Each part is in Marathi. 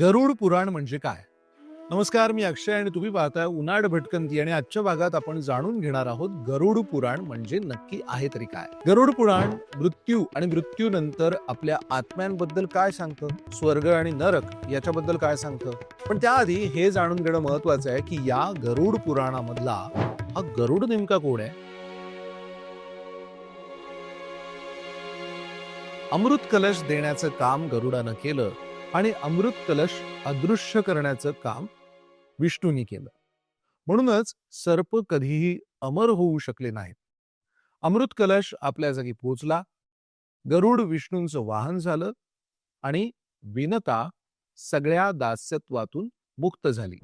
गरुड पुराण म्हणजे काय? नमस्कार मी अक्षय आणि तुम्ही पाहताय उन्हाळ भटकंती आणि आजच्या भागात आपण जाणून घेणार आहोत गरुड पुराण म्हणजे नक्की आहे तरी काय? गरुड पुराण मृत्यू आणि मृत्यूनंतर आपल्या आत्म्यांबद्दल काय सांगतं? स्वर्ग आणि नरक याच्याबद्दल काय सांगतं? पण त्याआधी हे जाणून घेणं महत्वाचं आहे की या गरुड पुराणामधला हा गरुड नेमका कोण आहे? अमृत कलश देण्याचं काम गरुडानं केलं. आणि अमृत कलश अदृश्य करण्याचं काम विष्णूंनी केलं. म्हणूनच सर्प कधीही अमर होऊ शकले नाहीत. अमृत कलश आपल्या जागी पोचला. गरुड विष्णूंचं वाहन झालं आणि विनता सगळ्या दास्यत्वातून मुक्त झाली.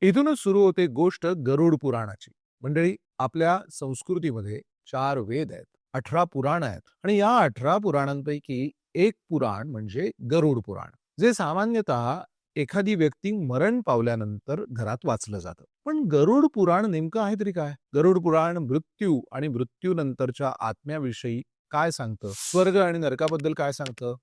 इथूनच सुरू होते गोष्ट गरुड पुराणाची. मंडळी आपल्या संस्कृतीमध्ये चार वेद आहेत अठरा पुराण आहेत आणि या अठरा पुराणांपैकी एक पुराण म्हणजे गरुड पुराण. जे सामान्यतः एखादी व्यक्ती मरण पावल्यानंतर घरात वाचलं जातं. पण गरुड पुराण नेमकं आहे तरी काय? गरुड पुराण मृत्यू आणि मृत्यूनंतरच्या आत्म्याविषयी काय सांगतं? स्वर्ग आणि नरकाबद्दल काय सांगतं?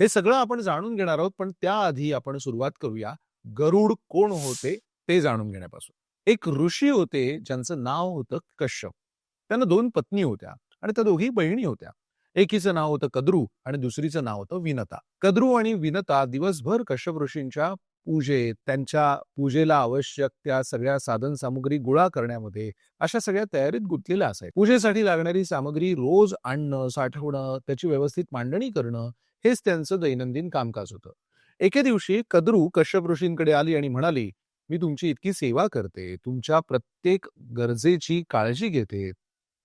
हे सगळं आपण जाणून घेणार आहोत पण त्याआधी आपण सुरुवात करूया. गरुड कोण होते ते जाणून घेण्यापासून. एक ऋषी होते ज्यांचं नाव होतं कश्यप. त्यांना दोन पत्नी होत्या आणि त्या दोघी बहिणी होत्या. एकीचं नाव होतं कद्रू आणि दुसरीचं नाव होतं विनता. कद्रू आणि विनता दिवसभर कश्यप ऋषींच्या पूजेत त्यांच्या पूजेला आवश्यक त्या सगळ्या साधन सामुग्री गोळा करण्यामध्ये अशा सगळ्या तयारीत गुंतलेल्या असायच्या पूजेसाठी लागणारी सामग्री रोज आणणं साठवणं त्याची व्यवस्थित मांडणी करणं हेच त्यांचं दैनंदिन कामकाज होतं. एके दिवशी कद्रू कश्यप ऋषींकडे आली आणि म्हणाली मी तुमची इतकी सेवा करते तुमच्या प्रत्येक गरजेची काळजी घेते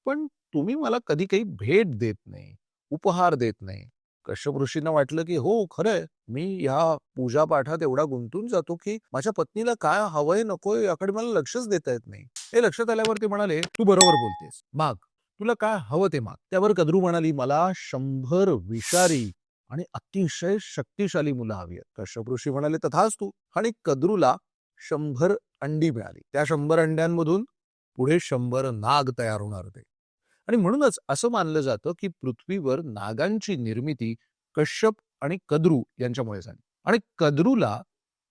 पण तुम्ही मला कधी काही भेट देत नाही उपहार देत नाही. कश्यप ऋषींना वाटलं की हो खरंय. मी या पूजा पाठात एवढा गुंतून जातो की माझ्या पत्नीला काय हवंय नकोय याकडे मला लक्षच देता येत नाही. हे लक्षात आल्यावर ते म्हणाले तू बरोबर बोलतेस. माग. तुला काय हवं ते माग. त्यावर कद्रू म्हणाली मला शंभर विषारी आणि अतिशय शक्तिशाली मुलं हवी आहेत. कश्यप ऋषी म्हणाले तथाच तू. आणि कद्रूला शंभर अंडी मिळाली. त्या शंभर अंड्यांमधून पुढे शंभर नाग तयार होणार होते. आणि म्हणूनच असं मानलं जातं की पृथ्वीवर नागांची निर्मिती कश्यप आणि कद्रू यांच्यामुळे झाली. आणि कद्रूला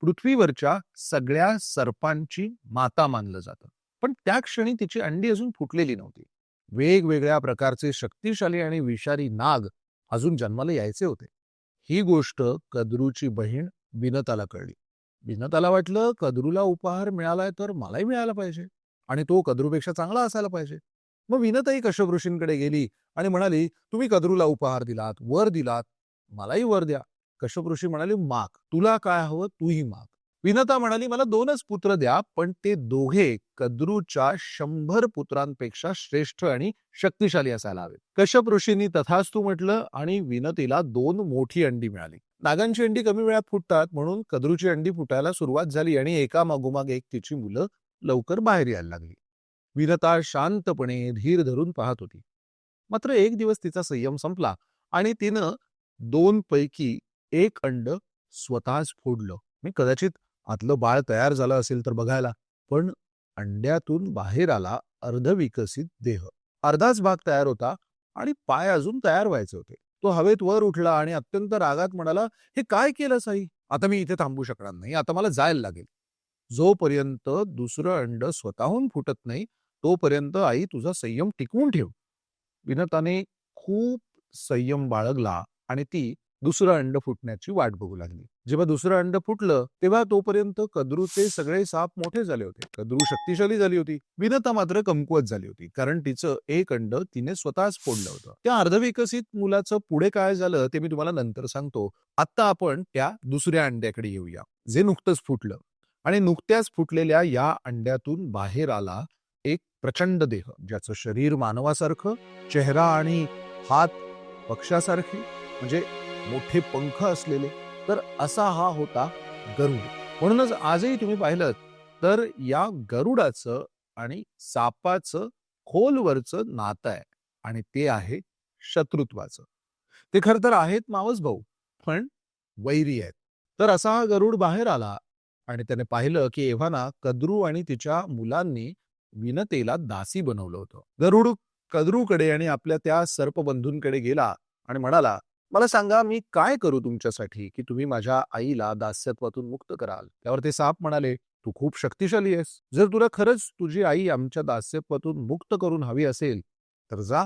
पृथ्वीवरच्या सगळ्या सर्पांची माता मानलं जातं. पण त्या क्षणी तिची अंडी अजून फुटलेली नव्हती. वेगवेगळ्या प्रकारचे शक्तिशाली आणि विषारी नाग अजून जन्माला यायचे होते. ही गोष्ट कद्रूची बहीण विनताला कळली. विनताला वाटलं कद्रूला उपहार मिळालाय तर मलाही मिळाला पाहिजे आणि तो कद्रूपेक्षा चांगला असायला पाहिजे. मग विनताई कश्यप ऋषींकडे गेली आणि म्हणाली तुम्ही कद्रूला उपहार दिलात वर दिलात मलाही वर द्या. कश्यप ऋषी म्हणाले माग तुला काय हवं तूही माग विनता म्हणाली मला दोनच पुत्र द्या पण ते दोघे कद्रूच्या शंभर पुत्रांपेक्षा श्रेष्ठ आणि शक्तिशाली असायला हवे कश्यप ऋषींनी तथास्तू म्हटलं आणि विनतीला दोन मोठी अंडी मिळाली. नागांची अंडी कमी वेळात फुटतात म्हणून कद्रूची अंडी फुटायला सुरुवात झाली आणि एका मागोमाग एक तिची मुलं लवकर बाहेर यायला लागली. विनता शांतपणे धीर धरून पाहत होती. मात्र एक दिवस तिचा संयम संपला आणि तिनं दोन पैकी एक अंड स्वतःच फोडलं. मी कदाचित आतलं बाळ तयार झालं असेल तर बघायला पण अंड्यातून बाहेर आला अर्धविकसित देह. अर्धाच भाग तयार होता आणि पाय अजून तयार व्हायचे होते. तो हवेत वर उठला आणि अत्यंत रागात म्हणाला हे काय केलं साई? आता मी इथे थांबू शकणार नाही. आता मला जायला लागेल. जोपर्यंत दुसरं अंड स्वतःहून फुटत नाही तोपर्यंत आई तुझा संयम टिकवून ठेव. विनताने खूप संयम बाळगला आणि ती दुसरं अंड फुटण्याची वाट बघू लागली. जेव्हा दुसरं अंड फुटलं तेव्हा तोपर्यंत कद्रूचे सगळे साप मोठे झाले होते. कद्रू शक्तिशाली झाली होती. विनता मात्र कमकुवत झाली होती कारण तिचं एक अंड तिने स्वतःच फोडलं होतं. त्या अर्धविकसित मुलाचं पुढे काय झालं ते मी तुम्हाला नंतर सांगतो. आता आपण त्या दुसऱ्या अंड्याकडे येऊया जे नुकतंच फुटलं. आणि नुकत्याच फुटलेल्या या अंड्यातून बाहेर आला एक प्रचंड देह ज्याचं शरीर मानवासारखं चेहरा आणि हात पक्षासारखे म्हणजे मोठे पंख असलेले तर असा हा होता गरुड. म्हणूनच आजही तुम्ही पाहिलं तर या गरुडाचं आणि सापाचं खोलवरचं नातं आहे आणि ते आहे शत्रुत्वाचं. ते खरं तर आहेत मावस भाऊ पण वैरी आहेत. तर असा हा गरुड बाहेर आला आणि त्याने पाहिलं की एव्हाना कद्रू आणि तिच्या मुलांनी विनतेला दासी बनवलं होतं. गरुड कद्रूकडे आणि आपल्या त्या सर्पबंधूंकडे गेला आणि म्हणाला मला सांगा मी काय करू तुमच्यासाठी की तुम्ही माझ्या आईला दास्यत्वातून मुक्त कराल? त्यावर ते साप म्हणाले तू खूप शक्तिशाली आहेस. जर तुला खरंच तुझी आई आमच्या दास्यत्वातून मुक्त करून हवी असेल तर जा.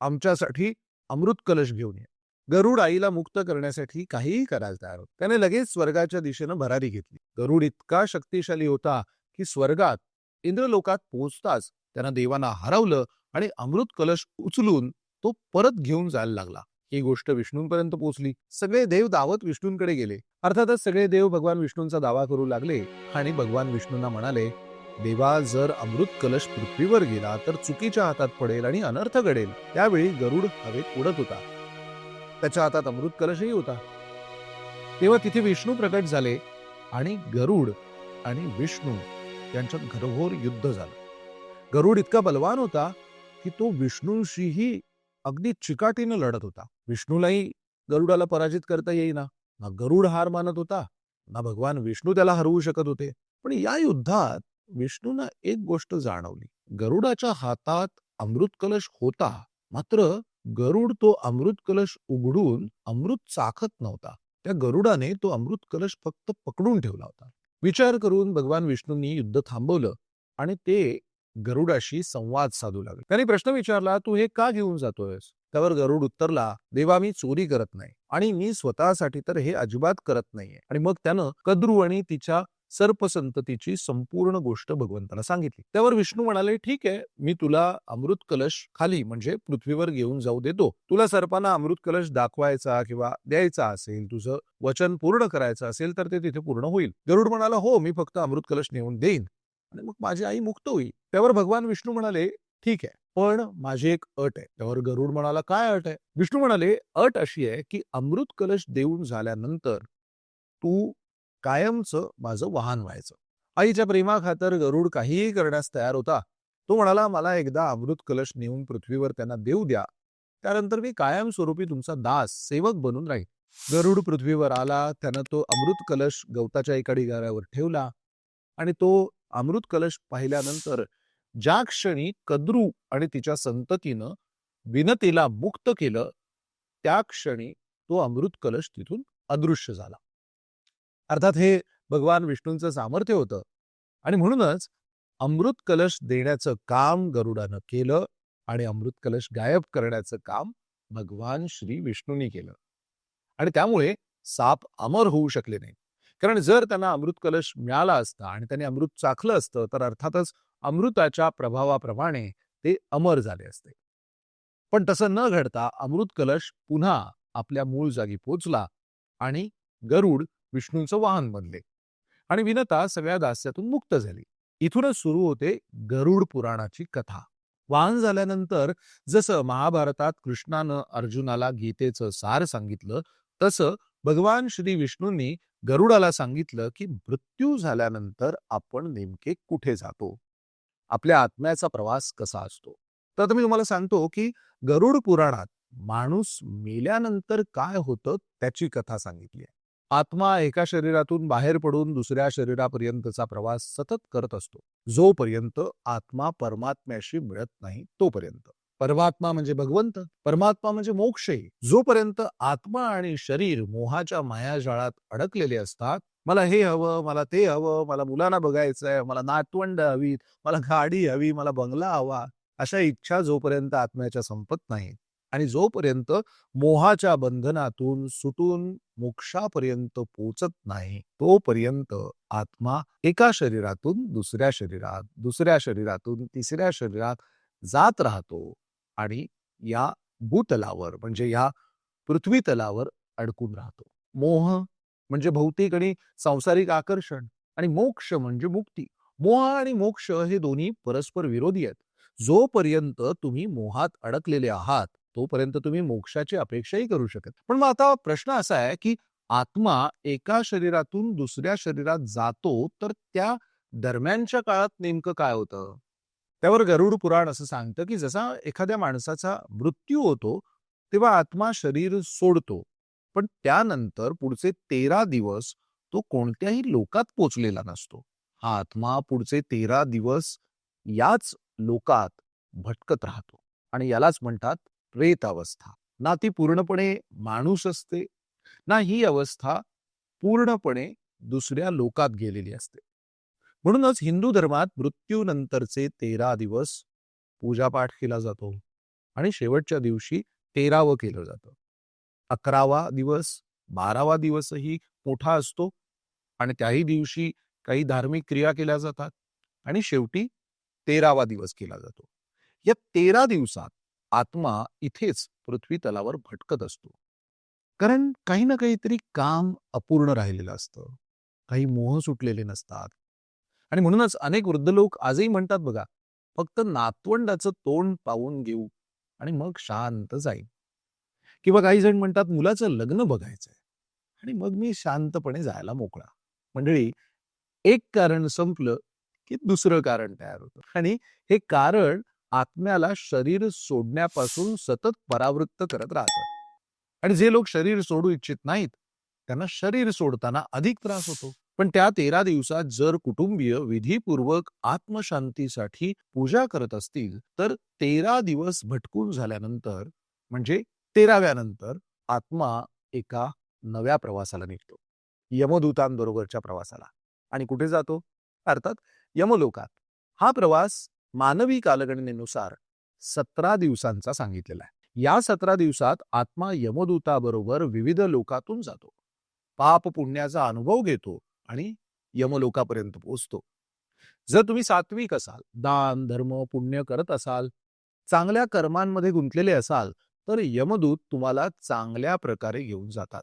आमच्यासाठी अमृत कलश घेऊन ये. गरुड आईला मुक्त करण्यासाठी काहीही करायला तयार होत. त्याने लगेच स्वर्गाच्या दिशेनं भरारी घेतली. गरुड इतका शक्तिशाली होता की स्वर्गात इंद्रलोकात पोहोचताच त्यांना देवांना हरवलं आणि अमृत कलश उचलून तो परत घेऊन जायला लागला. ही गोष्ट विष्णूंपर्यंत पोहोचली. सगळे देव दावत विष्णूंकडे गेले. अर्थातच सगळे देव भगवान विष्णूंचा दावा करू लागले आणि भगवान विष्णूंना म्हणाले देवा जर अमृत कलश पृथ्वीवर गेला तर चुकीच्या हातात पडेल आणि अनर्थ घडेल. त्यावेळी गरुड हवेत उडत होता. त्याच्या हातात अमृत कलशही होता. तेव्हा तिथे विष्णू प्रकट झाले आणि गरुड आणि विष्णू त्यांच्यात घरोघोर युद्ध झालं. गरुड इतका बलवान होता की तो विष्णूशीही अगदी चिकाटीनं लढत होता. विष्णूलाही गरुडाला पराजित करता येईना. ना गरुड हार मानत होता ना भगवान विष्णू त्याला हरवू शकत होते. पण या युद्धात विष्णूंना एक गोष्ट जाणवली. गरुडाच्या हातात अमृत कलश होता मात्र गरुड तो अमृत कलश उघडून अमृत चाखत नव्हता. त्या गरुडाने तो अमृत कलश फक्त पकडून ठेवला होता. विचार करून भगवान विष्णूंनी युद्ध थांबवलं आणि ते गरुडाशी संवाद साधू लागले. त्यांनी प्रश्न विचारला तू हे का घेऊन जातोयस? त्यावर गरुड उत्तरला देवा मी चोरी करत नाही आणि मी स्वतःसाठी तर हे अजिबात करत नाहीये. आणि मग त्यानं कद्रू आणि तिच्या सर्पसंततीची संपूर्ण गोष्ट भगवंताला सांगितली. त्यावर विष्णू म्हणाले ठीक आहे मी तुला अमृत कलश खाली म्हणजे पृथ्वीवर घेऊन जाऊ देतो. तुला सर्पांना अमृत कलश दाखवायचा किंवा द्यायचा असेल तुझं वचन पूर्ण करायचं असेल तर ते तिथे पूर्ण होईल. गरुड म्हणाला हो मी फक्त अमृत कलश नेऊन देईन. आणि मग माझी आई मुक्त होईल. त्यावर भगवान विष्णू म्हणाले ठीक आहे पण माझी एक अट आहे. त्यावर गरुड म्हणाला काय अट आहे? विष्णू म्हणाले अट अशी आहे की अमृत कलश देऊन झाल्यानंतर तू कायमचं माझं वाहन व्हायचं. आईच्या प्रेमाखातर गरुड काहीही करण्यास तयार होता. तो म्हणाला मला एकदा अमृत कलश नेऊन पृथ्वीवर त्यांना देऊ द्या. त्यानंतर मी कायमस्वरूपी तुमचा दास सेवक बनून राहील गरुड पृथ्वीवर आला. त्यानं तो अमृत कलश गवताच्या एका ढिगाऱ्यावर ठेवला आणि तो अमृत कलश पाहिल्यानंतर ज्या क्षणी कद्रू आणि तिच्या संततीनं विनतेला मुक्त केलं त्या क्षणी तो अमृत कलश तिथून अदृश्य झाला. अर्थात हे भगवान विष्णूंचं सामर्थ्य होतं. आणि म्हणूनच अमृत कलश देण्याचं काम गरुडानं केलं आणि अमृत कलश गायब करण्याचं काम भगवान श्री विष्णूंनी केलं. आणि त्यामुळे साप अमर होऊ शकले नाही कारण जर त्यांना अमृत कलश मिळाला असता आणि त्यांनी अमृत चाखलं असतं तर अर्थातच अमृताच्या प्रभावाप्रमाणे ते अमर झाले असते. पण तसं न घडता अमृत कलश पुन्हा आपल्या मूळ जागी पोचला आणि गरुड विष्णूंचं वाहन बनले. आणि विनता सगळ्या दास्यातून मुक्त झाली. इथूनच सुरू होते गरुड पुराणाची कथा. वाहन झाल्यानंतर जसं महाभारतात कृष्णानं अर्जुनाला गीतेचं सार सांगितलं तसं भगवान श्री विष्णूंनी गरुडाला सांगितलं की मृत्यू झाल्यानंतर आपण नेमके कुठे जातो? आपल्या आत्म्याचा प्रवास कसा असतो? तर आता मी तुम्हाला सांगतो की गरुड पुराणात माणूस मेल्यानंतर काय होतं त्याची कथा सांगितली आहे. आत्मा एका शरीरातून बाहेर पडून दुसऱ्या शरीरापर्यंतचा प्रवास सतत करत असतो. जोपर्यंत आत्मा परमात्म्याशी मिळत नाही तोपर्यंत. परमात्मा म्हणजे भगवंत परमात्मा म्हणजे मोक्षही जोपर्यंत आत्मा आणि शरीर मोहाच्या मायाजाळात अडकलेले असतात मला हे हवं मला ते हवं मला मुलांना बघायचंय मला नातवंड हवी मला गाडी हवी मला बंगला हवा अशा इच्छा जोपर्यंत आत्म्याच्या संपत नाहीत. आणि जोपर्यंत मोहाच्या बंधनातून सुटून मोक्षापर्यंत पोचत नाही तोपर्यंत आत्मा एका शरीरातून दुसऱ्या शरीरात दुसऱ्या शरीरातून तिसऱ्या शरीरात जात राहतो आणि या भूतलावर म्हणजे या पृथ्वी तलावर अडकून राहतो. मोह म्हणजे भौतिक आणि सांसारिक आकर्षण आणि मोक्ष म्हणजे मुक्ती. मोह आणि मोक्ष हे दोन्ही परस्पर विरोधी आहेत. जोपर्यंत तुम्ही मोहात अडकलेले आहात तोपर्यंत तुम्ही मोक्षाची अपेक्षाही करू शकत. पण मग आता प्रश्न असा आहे की आत्मा एका शरीरातून दुसऱ्या शरीरात जातो तर त्या दरम्यानच्या काळात नेमकं काय होतं? त्यावर गरुड पुराण असं सांगतं की जसा एखाद्या माणसाचा मृत्यू होतो तेव्हा आत्मा शरीर सोडतो. पण त्यानंतर पुढचे तेरा दिवस तो कोणत्याही लोकात पोचलेला नसतो. हा आत्मा पुढचे तेरा दिवस याच लोकात भटकत राहतो. आणि यालाच म्हणतात प्रेत अवस्था. ना ती पूर्णपणे माणूस असते ना ही अवस्था पूर्णपणे दुसऱ्या लोकात गेलेली असते. म्हणूनच हिंदू धर्मात मृत्यूनंतरचे तेरा दिवस पूजापाठ केला जातो आणि शेवटच्या दिवशी तेरावं केलं जातं. अकरावा दिवस बारावा दिवसही मोठा असतो आणि त्याही दिवशी काही धार्मिक क्रिया केल्या जातात आणि शेवटी तेरावा दिवस केला जातो. या तेरा दिवसात आत्मा इथेच पृथ्वी तलावर भटकत असतो. कारण काही ना काहीतरी काम अपूर्ण राहिलेलं असतं. काही मोह सुटलेले नसतात. आणि म्हणूनच अनेक वृद्ध लोक आजही म्हणतात बघा फक्त नातवंडाचं तोंड पाहून घेऊ आणि मग शांत जाईन किंवा काही जण म्हणतात मुलाचं लग्न बघायचंय. आणि मग मी शांतपणे जायला मोकळा. मंडळी एक कारण संपलं की दुसरं कारण तयार होतं. आणि हे कारण आत्म्याला शरीर सोडण्यापासून सतत परावृत्त करत राहतात आणि जे लोक शरीर सोडू इच्छित नाहीत त्यांना शरीर सोडताना अधिक त्रास होतो. पण त्या तेरा दिवसात जर कुटुंबीय विधीपूर्वक आत्मशांतीसाठी पूजा करत असतील तर तेरा दिवस भटकून झाल्यानंतर म्हणजे तेराव्यानंतर आत्मा एका नव्या प्रवासाला निघतो. यमदूतांबरोबरच्या प्रवासाला. आणि कुठे जातो? अर्थात यमलोकात. हा प्रवास मानवी कालगणनेनुसार सतरा दिवसांचा सांगितलेला आहे. या सतरा दिवसात आत्मा यमदूताबरोबर विविध लोकातून जातो. पाप पुण्याचा अनुभव घेतो आणि यमलोकापर्यंत पोहोचतो. जर तुम्ही सात्विक असाल दान धर्म पुण्य करत असाल चांगल्या कर्मांमध्ये गुंतलेले असाल तर यमदूत तुम्हाला चांगल्या प्रकारे घेऊन जातात.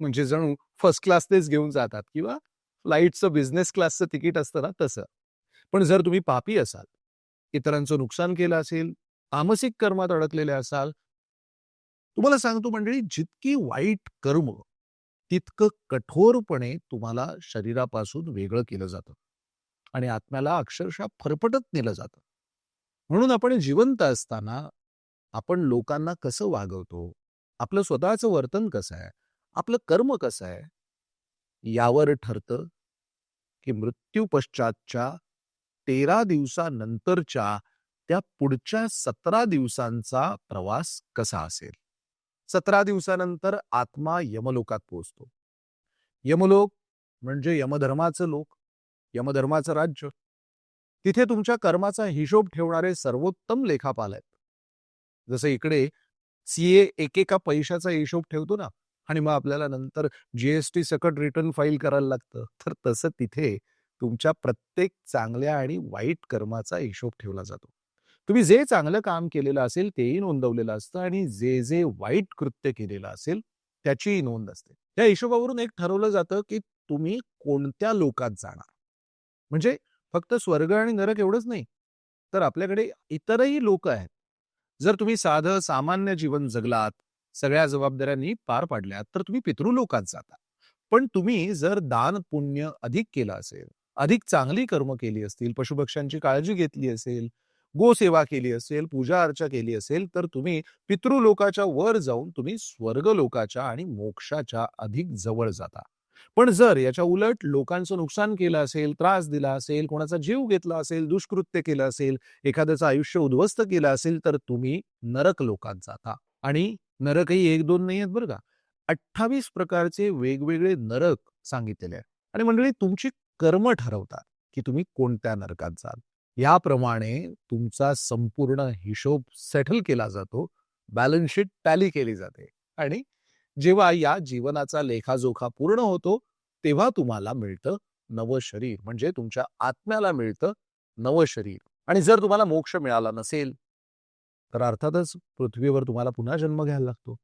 म्हणजे जणू फर्स्ट क्लासनेच घेऊन जातात किंवा फ्लाईटचं बिझनेस क्लासचं तिकीट असतं ना तसं. पण जर तुम्ही पापी असाल इतरांचं नुकसान केलं असेल तामसिक कर्मात अडकलेले असाल. तुम्हाला सांगतो मंडळी जितकी वाईट कर्म तितकं कठोरपणे तुम्हाला शरीरापासून वेगळं केलं जातं. आणि आत्म्याला अक्षरशः फरफटत नेलं जातं. म्हणून आपण जिवंत असताना आपण लोकांना कसं वागवतो? आपलं स्वतःचं वर्तन कसं आहे? आपलं कर्म कसं आहे? यावर ठरतं की मृत्यू पश्चातच्या तेरा दिवसानंतरच्या त्या पुढच्या सतरा दिवसांचा प्रवास कसा असेल? सतरा दिवसानंतर आत्मा यमलोकात पोहोचतो. यमलोक म्हणजे यमधर्माचं लोक यमधर्माचं राज्य. तिथे तुमच्या कर्माचा हिशोब ठेवणारे सर्वोत्तम लेखापाल आहेत. जसं इकडे सीए एकेका पैशाचा हिशोब ठेवतो ना आणि मग आपल्याला नंतर जीएसटी सकट रिटर्न फाईल करायला लागतं तर तसं तिथे तुमच्या प्रत्येक चांगल्या आणि वाईट कर्माचा हिशोब ठेवला जातो. तुम्ही जे चांगलं काम केलेलं असेल तेही नोंदवलेलं असतं आणि जे जे वाईट कृत्य केलेलं असेल त्याचीही नोंद असते. त्या हिशोबावरून एक ठरवलं जातं की तुम्ही कोणत्या लोकात जाणार? म्हणजे फक्त स्वर्ग आणि नरक एवढंच नाही तर आपल्याकडे इतरही लोक आहेत. जर तुम्ही साधं सामान्य जीवन जगलात सगळ्या जबाबदाऱ्यांनी पार पाडल्यात तर तुम्ही पितृलोकात जाता. पण तुम्ही जर दान पुण्य अधिक केलं असेल अधिक चांगली कर्म केली असतील पशुपक्ष्यांची काळजी घेतली असेल गोसेवा केली असेल पूजा अर्चा केली असेल तर तुम्ही पितृलोकाच्या वर जाऊन तुम्ही स्वर्ग लोकाच्या आणि मोक्षाच्या अधिक जवळ जाता. पण जर याच्या उलट लोकांचं नुकसान केलं असेल त्रास दिला असेल कोणाचा जीव घेतला असेल दुष्कृत्य केलं असेल एखाद्याचं आयुष्य उद्ध्वस्त केलं असेल तर तुम्ही नरक लोकात जाता. आणि नरकही एक दोन नाही आहेत बरं का. अठ्ठावीस प्रकारचे वेगवेगळे नरक सांगितलेले आहेत. आणि मंडळी तुमची कर्म ठरवतात की तुम्ही कोणत्या नरकात जाल. याप्रमाणे तुमचा संपूर्ण हिशोब सेटल केला जातो बॅलन्स शीट टॅली केली जाते आणि जेव्हा या जीवनाचा लेखाजोखा पूर्ण होतो तेव्हा तुम्हाला मिळतं नवं शरीर. म्हणजे तुमच्या आत्म्याला मिळतं नवं शरीर. आणि जर तुम्हाला मोक्ष मिळाला नसेल तर अर्थातच पृथ्वीवर तुम्हाला पुन्हा जन्म घ्यायला लागतो.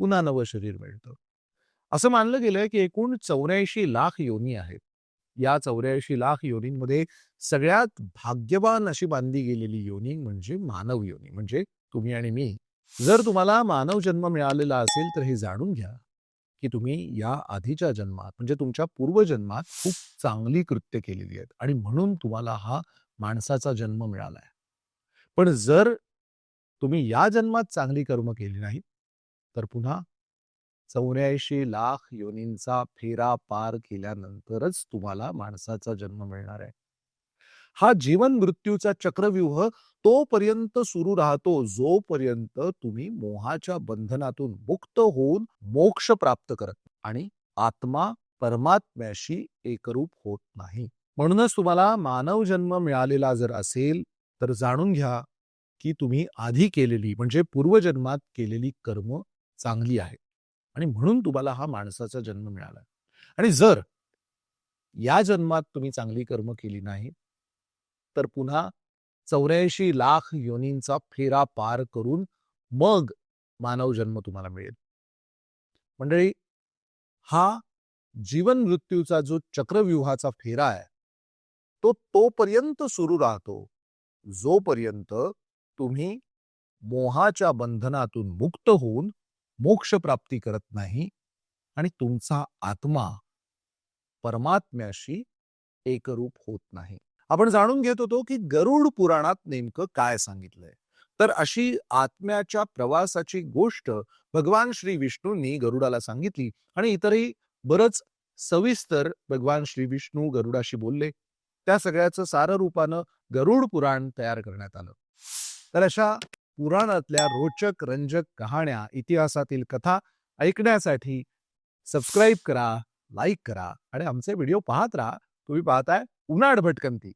पुन्हा नवं शरीर मिळतं. असं मानलं गेलं की एकूण चौऱ्याऐंशी लाख योनी आहेत. या चौऱ्याऐंशी लाख योनींमध्ये सगळ्यात भाग्यवान अशी बांधली गेलेली योनी म्हणजे मानव योनी. म्हणजे तुम्ही आणि मी. जर तुम्हाला मानव जन्म मिळालेला असेल तर हे जाणून घ्या की तुम्ही या आधीच्या जन्मात म्हणजे तुमच्या पूर्वजन्मात खूप चांगली कृत्य केलेली आहेत आणि म्हणून तुम्हाला हा माणसाचा जन्म मिळालाय. पण जर तुम्ही या जन्मात चांगली कर्म केली नाहीत तर पुन्हा चौऱ्याऐंशी लाख योनींचा फेरा पार केल्यानंतरच तुम्हाला माणसाचा जन्म मिळणार आहे. हा जीवन मृत्यूचा चक्रव्यूह तोपर्यंत सुरू राहतो जोपर्यंत तुम्ही मोहाच्या बंधनातून मुक्त होऊन मोक्ष प्राप्त करत आणि आत्मा परमात्म्याशी एकरूप होत नाही. म्हणूनच तुम्हाला मानव जन्म मिळालेला जर असेल तर जाणून घ्या की तुम्ही आधी केलेली म्हणजे पूर्वजन्मात केलेली कर्म चांगली आहेत आणि म्हणून तुम्हाला हा माणसाचा जन्म मिळाला. आणि जर या जन्मात तुम्ही चांगली कर्म केली नाही तर पुन्हा चौऱ्याऐंशी लाख योनींचा फेरा पार करून मग मानव जन्म तुम्हाला मिळेल. मंडळी हा जीवन मृत्यूचा जो चक्रव्यूहाचा फेरा आहे तो तोपर्यंत सुरू राहतो जोपर्यंत तुम्ही मोहाच्या बंधनातून मुक्त होऊन मोक्ष प्राप्ती करत नाही आणि तुमचा आत्मा परमात्म्याशी एकरूप होत नाही. आपण जाणून घेत होतो की गरुड पुराणात नेमकं काय सांगितलंय. तर अशी आत्म्याच्या प्रवासाची गोष्ट भगवान श्री विष्णूंनी गरुडाला सांगितली आणि इतरही बरच सविस्तर भगवान श्री विष्णू गरुडाशी बोलले. त्या सगळ्याचं सार रूपानं गरुड पुराण तयार करण्यात आलं. तर अशा पुराणातल्या रोचक रंजक कहाण्या इतिहासातील कथा ऐकण्यासाठी सबस्क्राईब करा लाईक करा आणि आमचे व्हिडिओ पाहत राहा. तुम्ही पाहताय उन्हाळ भटकंती